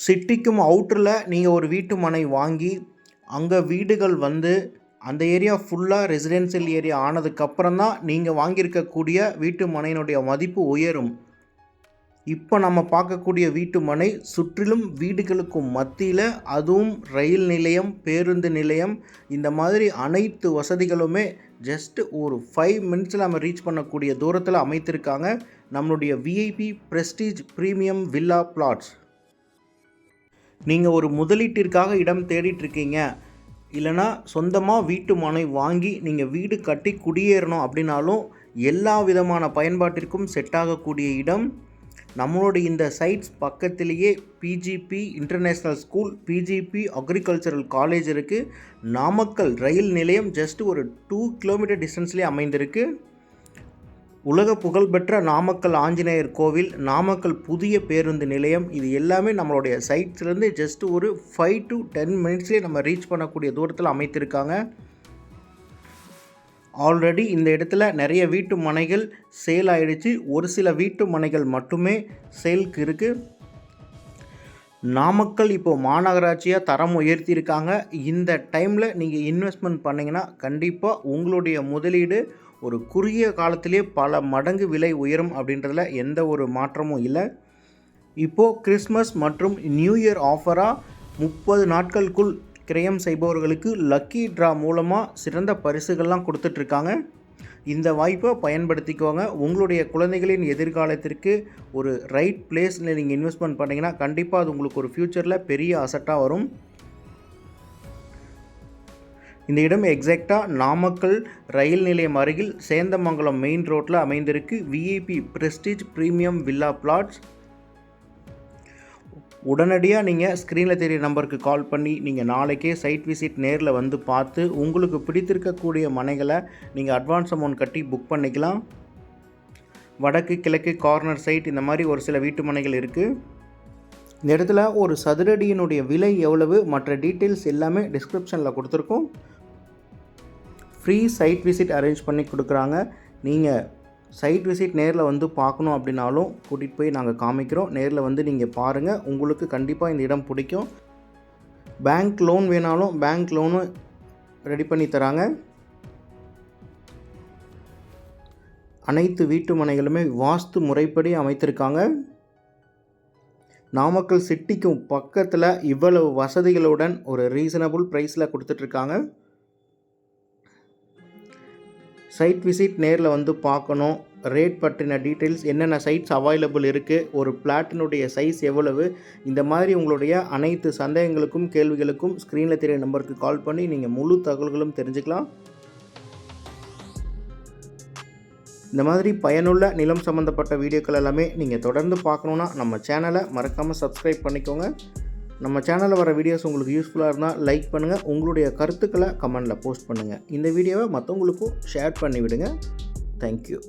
சிட்டிக்கும் அவுட்டரில் நீங்கள் ஒரு வீட்டு மனை வாங்கி அங்கே வீடுகள் வந்து அந்த ஏரியா ஃபுல்லாக ரெசிடென்சியல் ஏரியா ஆனதுக்கப்புறம் தான் நீங்கள் வாங்கியிருக்கக்கூடிய வீட்டு மனையினுடைய மதிப்பு உயரும். இப்போ நம்ம பார்க்கக்கூடிய வீட்டு மனை சுற்றிலும் வீடுகளுக்கும் மத்தியில் அதுவும் ரயில் நிலையம் பேருந்து நிலையம் இந்த மாதிரி அனைத்து வசதிகளுமே ஜஸ்ட் ஒரு ஃபைவ் மினிட்ஸில் நம்ம ரீச் பண்ணக்கூடிய தூரத்தில் அமைத்திருக்காங்க நம்மளுடைய VIP prestige premium villa plots நீங்கள் ஒரு முதலீட்டிற்காக இடம் தேடிட்டு இருக்கீங்க இல்லைனா சொந்தமாக வீட்டு மனை வாங்கி நீங்கள் வீடு கட்டி குடியேறணும் அப்படின்னாலும் எல்லா விதமான பயன்பாட்டிற்கும் செட் ஆகக்கூடிய இடம். நம்மளோட இந்த சைட்ஸ் பக்கத்திலேயே BGP international school BGP agricultural college இருக்குது நாமக்கல் ரயில் நிலையம் ஜஸ்ட் ஒரு டூ கிலோமீட்டர் டிஸ்டன்ஸ்லேயே அமைந்திருக்கு. உலக புகழ்பெற்ற நாமக்கல் ஆஞ்சநேயர் கோவில் நாமக்கல் புதிய பேருந்து நிலையம் இது எல்லாமே நம்மளுடைய சைட்ஸ்லேருந்து ஜஸ்ட் ஒரு ஃபைவ் டு டென் மினிட்ஸ்லேயே நம்ம ரீச் பண்ணக்கூடிய தூரத்தில் அமைத்திருக்காங்க. ஆல்ரெடி இந்த இடத்துல நிறைய வீட்டு மனைகள் சேல் ஆயிடுச்சு. ஒரு சில வீட்டு மனைகள் மட்டுமே சேலுக்கு இருக்குது நாமக்கல் இப்போது மாநகராட்சியாக தரம் உயர்த்தியிருக்காங்க. இந்த டைமில் நீங்கள் இன்வெஸ்ட்மெண்ட் பண்ணிங்கன்னா கண்டிப்பாக உங்களுடைய முதலீடு ஒரு குறுகிய காலத்திலே பல மடங்கு விலை உயரும் அப்படின்றதுல எந்த ஒரு மாற்றமும் இல்லை. இப்போது கிறிஸ்மஸ் மற்றும் நியூ இயர் ஆஃபராக முப்பது நாட்களுக்குள் கிரயம் செய்பவர்களுக்கு லக்கி ட்ரா மூலமாக சிறந்த பரிசுகள்லாம் கொடுத்துட்ருக்காங்க. இந்த வாய்ப்பை பயன்படுத்திக்கோங்க. உங்களுடைய குழந்தைகளின் எதிர்காலத்திற்கு ஒரு ரைட் பிளேஸில் நீங்கள் இன்வெஸ்ட்மெண்ட் பண்ணிங்கன்னா கண்டிப்பாக அது உங்களுக்கு ஒரு ஃப்யூச்சரில் பெரிய அசட்டாக வரும். இந்த இடம் எக்ஸாக்டாக நாமக்கல் ரயில் நிலையம் அருகில் சேந்தமங்கலம் மெயின் ரோட்டில் அமைந்திருக்கு. VIP prestige premium villa plots உடனடியாக நீங்கள் ஸ்க்ரீனில் தெரிய நம்பருக்கு கால் பண்ணி நீங்கள் நாளைக்கே சைட் விசிட் நேரில் வந்து பார்த்து உங்களுக்கு பிடித்திருக்கக்கூடிய மனைகளை நீங்கள் அட்வான்ஸ் அமௌண்ட் கட்டி புக் பண்ணிக்கலாம். வடக்கு கிழக்கு கார்னர் சைட் இந்த மாதிரி ஒரு சில வீட்டு மனைகள் இருக்குது இந்த இடத்துல ஒரு சதுரடியினுடைய விலை எவ்வளவு மற்ற டீட்டெயில்ஸ் எல்லாமே டிஸ்கிரிப்ஷனில் கொடுத்துருக்கோம். ஃப்ரீ சைட் விசிட் அரேஞ்ச் பண்ணி கொடுக்குறாங்க. நீங்கள் சைட் விசிட் நேரில் வந்து பார்க்கணும் அப்படின்னாலும் கூட்டிகிட்டு போய் நாங்கள் காமிக்கிறோம். நேரில் வந்து நீங்கள் பாருங்கள் உங்களுக்கு கண்டிப்பாக இந்த இடம் பிடிக்கும். பேங்க் லோன் வேணாலும் பேங்க் லோனும் ரெடி பண்ணி தராங்க. அனைத்து வீட்டு மனைகளுமே வாஸ்து முறைப்படி அமைத்திருக்காங்க. நாமக்கல் சிட்டிக்கும் பக்கத்தில் இவ்வளவு வசதிகளுடன் ஒரு ரீசனபுள் ப்ரைஸில் கொடுத்துட்ருக்காங்க சைட் விசிட் நேரில் வந்து பார்க்கணும். ரேட் பற்றின டீட்டெயில்ஸ் என்னென்ன சைட்ஸ் அவைலபிள் இருக்குது ஒரு பிளாட்டினுடைய சைஸ் எவ்வளவு இந்த மாதிரி உங்களுடைய அனைத்து சந்தேகங்களுக்கும் கேள்விகளுக்கும் ஸ்க்ரீனில் தெரிய நம்பருக்கு கால் பண்ணி நீங்கள் முழு தகவல்களும் தெரிஞ்சுக்கலாம். இந்த மாதிரி பயனுள்ள நிலம் சம்மந்தப்பட்ட வீடியோக்கள் எல்லாமே நீங்கள் தொடர்ந்து பார்க்கணுன்னா நம்ம சேனலை மறக்காமல் சப்ஸ்கிரைப் பண்ணிக்கோங்க. நம்ம சேனலில் வர வீடியோஸ் உங்களுக்கு யூஸ்ஃபுல்லாக இருந்தால் லைக் பண்ணுங்கள் உங்களுடைய கருத்துக்களை கமெண்டில் போஸ்ட் பண்ணுங்கள் இந்த வீடியோவை மற்றவங்களுக்கும் ஷேர் பண்ணிவிடுங்க. தேங்க்யூ